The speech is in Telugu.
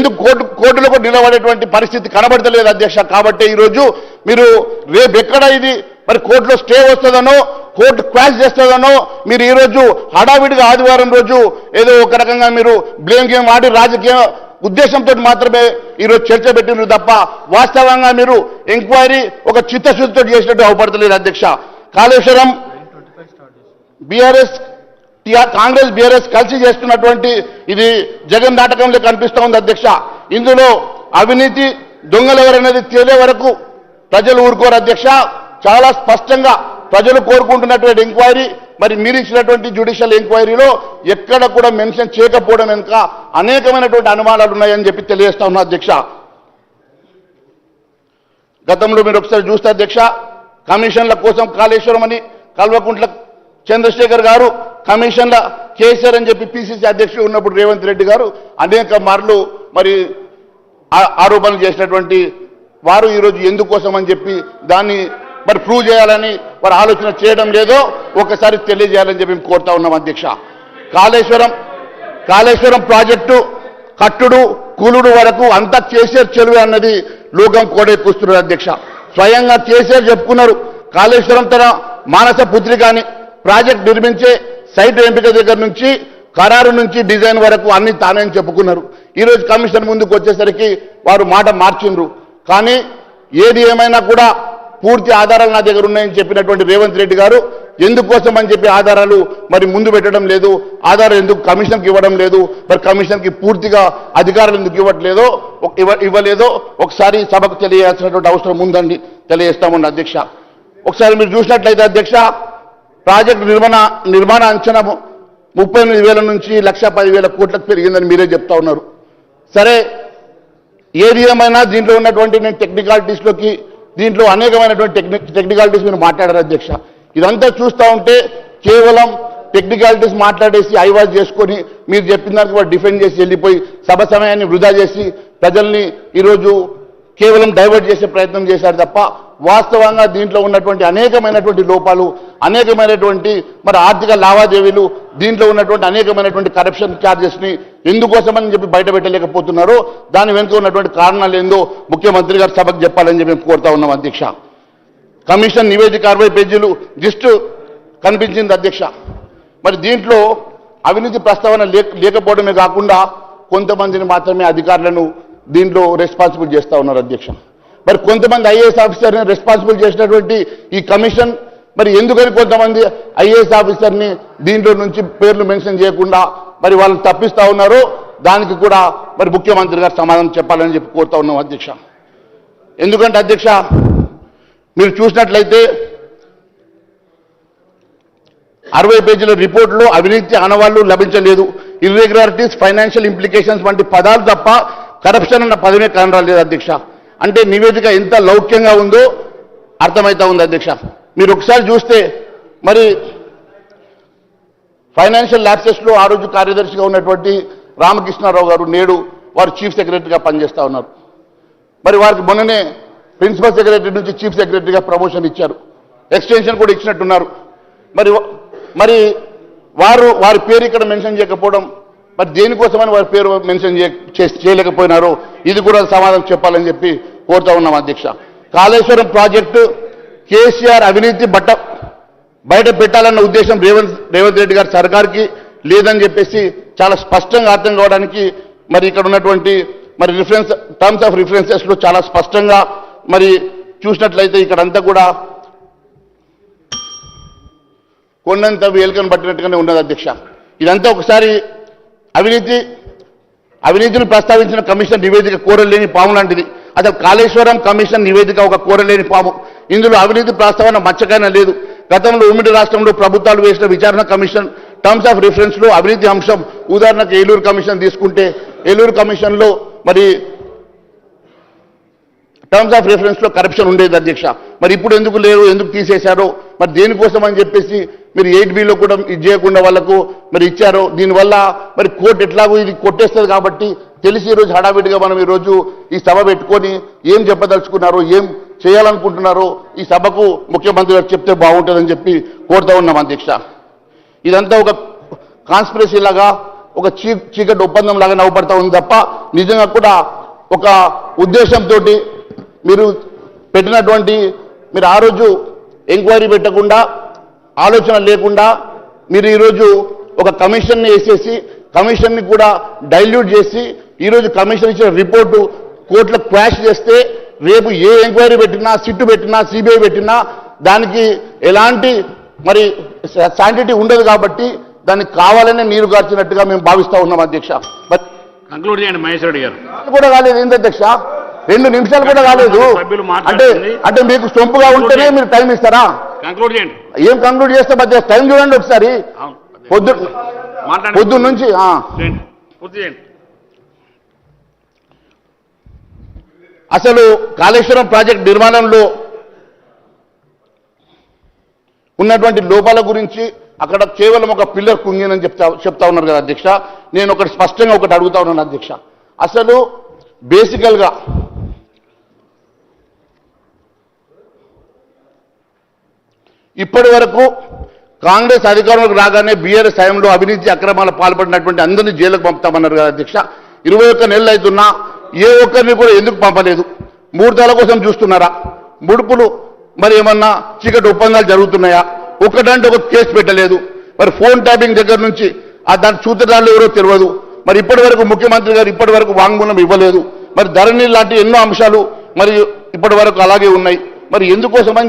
ఎందుకు కోర్టు కోర్టులో కూడా నిలబడేటువంటి పరిస్థితి కనబడతలేదు అధ్యక్ష. కాబట్టి ఈరోజు మీరు రేపు ఎక్కడ ఇది? మరి కోర్టులో స్టే వస్తుందనో కోర్టు క్వాష్ చేస్తుందనో మీరు ఈరోజు హడావిడిగా ఆదివారం రోజు ఏదో ఒక రకంగా మీరు బ్లేమ్ గేమ్ ఆడి రాజకీయ ఉద్దేశంతో మాత్రమే ఈరోజు చర్చ పెట్టినారు తప్ప వాస్తవంగా మీరు ఎంక్వైరీ ఒక చిత్తశుద్ధితో చేసినట్టు అవపడతలేదు అధ్యక్ష. కాళేశ్వరం బీఆర్ఎస్ కాంగ్రెస్ బీఆర్ఎస్ కలిసి చేస్తున్నటువంటి ఇది జగన్ నాటకంలో కనిపిస్తూ ఉంది అధ్యక్ష. ఇందులో అవినీతి దొంగలెవరనేది తేలే వరకు ప్రజలు ఊరుకోరు అధ్యక్ష. చాలా స్పష్టంగా ప్రజలు కోరుకుంటున్నటువంటి ఎంక్వైరీ మరి మీరు ఇచ్చినటువంటి జ్యుడిషియల్ ఎంక్వైరీలో ఎక్కడ కూడా మెన్షన్ చేయకపోవడం వెనుక అనేకమైనటువంటి అనుమానాలు ఉన్నాయని చెప్పి తెలియజేస్తా ఉన్నా అధ్యక్ష. గతంలో మీరు ఒకసారి చూస్తే అధ్యక్ష కమిషన్ల కోసం కాళేశ్వరం అని కల్వకుంట్ల చంద్రశేఖర్ గారు కమిషన్ల కేసీఆర్ అని చెప్పి పిసిసి అధ్యక్షుడు ఉన్నప్పుడు రేవంత్ రెడ్డి గారు అనేక మార్లు మరి ఆ- ఆరోపణలు చేసినటువంటి వారు ఈరోజు ఎందుకోసం అని చెప్పి దాన్ని మరి ప్రూవ్ చేయాలని వారు ఆలోచన చేయడం లేదో ఒకసారి తెలియజేయాలని చెప్పి కోరుతా ఉన్నాం అధ్యక్ష. కాళేశ్వరం కాళేశ్వరం ప్రాజెక్టు కట్టుడు కూలుడు వరకు అంతా కేసీఆర్ చెరువే అన్నది లోకం కోడెక్కుస్తున్నారు అధ్యక్ష. స్వయంగా కేసీఆర్ చెప్పుకున్నారు కాళేశ్వరం తన మానస పుత్రి కానీ ప్రాజెక్ట్ నిర్మించే సైట్ ఎంపిక దగ్గర నుంచి ఖరారు నుంచి డిజైన్ వరకు అన్ని తానే చెప్పుకున్నారు. ఈరోజు కమిషన్ ముందుకు వచ్చేసరికి వారు మాట మార్చిండ్రు. కానీ ఏది ఏమైనా కూడా పూర్తి ఆధారాలు నా దగ్గర ఉన్నాయని చెప్పినటువంటి రేవంత్ రెడ్డి గారు ఎందుకోసం అని చెప్పి ఆధారాలు మరి ముందు పెట్టడం లేదు ఆధారం ఎందుకు కమిషన్కి ఇవ్వడం లేదు మరి కమిషన్కి పూర్తిగా అధికారులు ఎందుకు ఇవ్వట్లేదో ఇవ్వలేదో ఒకసారి సభకు తెలియాల్సినటువంటి అవసరం ఉందండి తెలియజేస్తామండి అధ్యక్ష. ఒకసారి మీరు చూసినట్లయితే అధ్యక్ష ప్రాజెక్టు నిర్మాణ నిర్మాణ అంచనా ముప్పై ఎనిమిది వేల నుంచి లక్ష పదివేల కోట్లకు పెరిగిందని మీరే చెప్తా ఉన్నారు. సరే ఏది ఏమైనా దీంట్లో ఉన్నటువంటి నేను టెక్నికాలిటీస్లోకి దీంట్లో అనేకమైనటువంటి టెక్నిక్ టెక్నికాలిటీస్ మీరు మాట్లాడారు అధ్యక్ష. ఇదంతా చూస్తూ ఉంటే కేవలం టెక్నికాలిటీస్ మాట్లాడేసి ఐవాజ్ చేసుకొని మీరు చెప్పిన దానికి కూడా డిఫెండ్ చేసి వెళ్ళిపోయి సభ సమయాన్ని వృధా చేసి ప్రజల్ని ఈరోజు కేవలం డైవర్ట్ చేసే ప్రయత్నం చేశారు తప్ప వాస్తవంగా దీంట్లో ఉన్నటువంటి అనేకమైనటువంటి లోపాలు అనేకమైనటువంటి మరి ఆర్థిక లావాదేవీలు దీంట్లో ఉన్నటువంటి అనేకమైనటువంటి కరప్షన్ ఛార్జెస్ని ఎందుకోసమని చెప్పి బయట పెట్టలేకపోతున్నారో దాని వెనుక ఉన్నటువంటి కారణాలు ఏందో ముఖ్యమంత్రి గారు సభకు చెప్పాలని చెప్పి కోరుతా ఉన్నాం అధ్యక్ష. కమిషన్ నివేదిక అరవై పేజీలు జస్ట్ కనిపించింది అధ్యక్ష. మరి దీంట్లో అవినీతి ప్రస్తావన లేకపోవడమే కాకుండా కొంతమందిని మాత్రమే అధికారులను దీంట్లో రెస్పాన్సిబుల్ చేస్తూ ఉన్నారు అధ్యక్ష. మరి కొంతమంది ఐఏఎస్ ఆఫీసర్ని రెస్పాన్సిబుల్ చేసినటువంటి ఈ కమిషన్ మరి ఎందుకని కొంతమంది ఐఏఎస్ ఆఫీసర్ని దీంట్లో నుంచి పేర్లు మెన్షన్ చేయకుండా మరి వాళ్ళు తప్పిస్తూ ఉన్నారో? దానికి కూడా మరి ముఖ్యమంత్రి గారు సమాధానం చెప్పాలని చెప్పి కోరుతా ఉన్నాం అధ్యక్ష. ఎందుకంటే అధ్యక్ష మీరు చూసినట్లయితే అరవై పేజీల రిపోర్టులో అవినీతి ఆనవాళ్ళు లభించలేదు. ఇర్రెగ్యులారిటీస్ ఫైనాన్షియల్ ఇంప్లికేషన్స్ వంటి పదాలు తప్ప కరప్షన్ అన్న పదమే కానరాలేదు అధ్యక్ష. అంటే నివేదిక ఎంత లౌక్యంగా ఉందో అర్థమవుతా ఉంది అధ్యక్ష. మీరు ఒకసారి చూస్తే మరి ఫైనాన్షియల్ ల్యాప్సెస్లో ఆ రోజు కార్యదర్శిగా ఉన్నటువంటి రామకృష్ణారావు గారు నేడు వారు చీఫ్ సెక్రటరీగా పనిచేస్తూ ఉన్నారు. మరి వారికి మొన్ననే ప్రిన్సిపల్ సెక్రటరీ నుంచి చీఫ్ సెక్రటరీగా ప్రమోషన్ ఇచ్చారు. ఎక్స్టెన్షన్ కూడా ఇచ్చినట్టున్నారు. మరి మరి వారు వారి పేరు ఇక్కడ మెన్షన్ చేయకపోవడం మరి దేనికోసమని వారి పేరు మెన్షన్ చే- చేయలేకపోయినారో ఇది కూడా సమాధానం చెప్పాలని చెప్పి కోరుతా ఉన్నాం అధ్యక్ష. కాళేశ్వరం ప్రాజెక్టు కేసీఆర్ అవినీతి బట్ట బయట పెట్టాలన్న ఉద్దేశం రేవంత్ రేవంత్ రెడ్డి గారి సర్కార్కి లేదని చెప్పేసి చాలా స్పష్టంగా అర్థం కావడానికి మరి ఇక్కడ ఉన్నటువంటి మరి రిఫరెన్స్ టర్మ్స్ ఆఫ్ రిఫరెన్సెస్లో చాలా స్పష్టంగా మరి చూసినట్లయితే ఇక్కడంతా కూడా కొండంత వేలికను పట్టినట్టుగానే ఉన్నది అధ్యక్ష. ఇదంతా ఒకసారి అవినీతి అవినీతిని ప్రస్తావించిన కమిషన్ నివేదిక కోరలేని పాము లాంటిది. అసలు కాళేశ్వరం కమిషన్ నివేదిక ఒక కోరలేని పాము ఇందులో అవినీతి ప్రస్తావన మచ్చకైనా లేదు. గతంలో ఉమ్మడి రాష్ట్రంలో ప్రభుత్వాలు వేసిన విచారణ కమిషన్ టర్మ్స్ ఆఫ్ రిఫరెన్స్లో అవినీతి అంశం ఉదాహరణకు ఏలూరు కమిషన్ తీసుకుంటే ఏలూరు కమిషన్లో మరి టర్మ్స్ ఆఫ్ రిఫరెన్స్లో కరప్షన్ ఉండేది అధ్యక్ష. మరి ఇప్పుడు ఎందుకు లేరు ఎందుకు తీసేశారో మరి దేనికోసం అని చెప్పేసి మీరు ఎయిట్ బిలో కూడా ఇది చేయకుండా వాళ్ళకు మరి ఇచ్చారు దీనివల్ల మరి కోర్టు ఎట్లాగో ఇది కొట్టేస్తుంది కాబట్టి తెలిసి ఈరోజు హడావిడిగా మనం ఈరోజు ఈ సభ పెట్టుకొని ఏం చెప్పదలుచుకున్నారో ఏం చేయాలనుకుంటున్నారో ఈ సభకు ముఖ్యమంత్రి గారు చెప్తే బాగుంటుందని చెప్పి కోరుతా ఉన్నాం అధ్యక్ష. ఇదంతా ఒక కాన్స్పిరసీ లాగా ఒక చీ చీకటి ఒప్పందం లాగా నవ్వుపడతా ఉంది తప్ప నిజంగా కూడా ఒక ఉద్దేశంతో మీరు పెట్టినటువంటి మీరు ఆ రోజు ఎంక్వైరీ పెట్టకుండా ఆలోచన లేకుండా మీరు ఈరోజు ఒక కమిషన్ని వేసేసి కమిషన్ని కూడా డైల్యూట్ చేసి ఈరోజు కమిషన్ ఇచ్చిన రిపోర్టు కోర్టులో క్వాష్ చేస్తే రేపు ఏ ఎంక్వైరీ పెట్టినా సిట్టు పెట్టినా సిబిఐ పెట్టినా దానికి ఎలాంటి మరి శాంటిటీ ఉండదు కాబట్టి దానికి కావాలనే నీరు గార్చినట్టుగా మేము భావిస్తా ఉన్నాం అధ్యక్ష. కంక్లూడ్ చేయండి రెడ్డి గారు. కూడా కాలేదు ఏంటి అధ్యక్ష? రెండు నిమిషాలు కూడా కాలేదు అంటే. అంటే మీకు సొంపుగా ఉంటేనే మీరు టైం ఇస్తారా? ఏం కంక్లూడ్ చేస్తే మధ్య టైం చూడండి ఒకసారి. పొద్దు పొద్దున్న నుంచి అసలు కాళేశ్వరం ప్రాజెక్ట్ నిర్మాణంలో ఉన్నటువంటి లోపాల గురించి అక్కడ కేవలం ఒక పిల్లర్ కుంగిందని చెప్తా చెప్తా ఉన్నారు కదా అధ్యక్ష. నేను ఒకటి స్పష్టంగా ఒకటి అడుగుతా ఉన్నాను అధ్యక్ష. అసలు బేసికల్గా ఇప్పటి వరకు కాంగ్రెస్ అధికారంలోకి రాగానే బీఆర్ఎస్ టైంలో అవినీతి అక్రమాలు పాల్పడినటువంటి అందరినీ జైలుకు పంపుతామన్నారు కదా అధ్యక్ష ఇరవై ఒక్క నెలలు అవుతున్నా ఏ ఒక్కరిని కూడా ఎందుకు పంపలేదు? ముహూర్తాల కోసం చూస్తున్నారా? ముడుపులు మరి ఏమన్నా చీకటి ఒప్పందాలు జరుగుతున్నాయా? ఒక్కటంటే ఒక కేసు పెట్టలేదు. మరి ఫోన్ ట్యాపింగ్ దగ్గర నుంచి ఆ దాని సూత్రధారులు ఎవరో తెలియదు. మరి ఇప్పటి వరకు ముఖ్యమంత్రి గారు ఇప్పటి వరకు వాంగ్మూలం ఇవ్వలేదు. మరి ధరణి లాంటి ఎన్నో అంశాలు మరి ఇప్పటి వరకు అలాగే ఉన్నాయి. మరి ఎందుకోసమని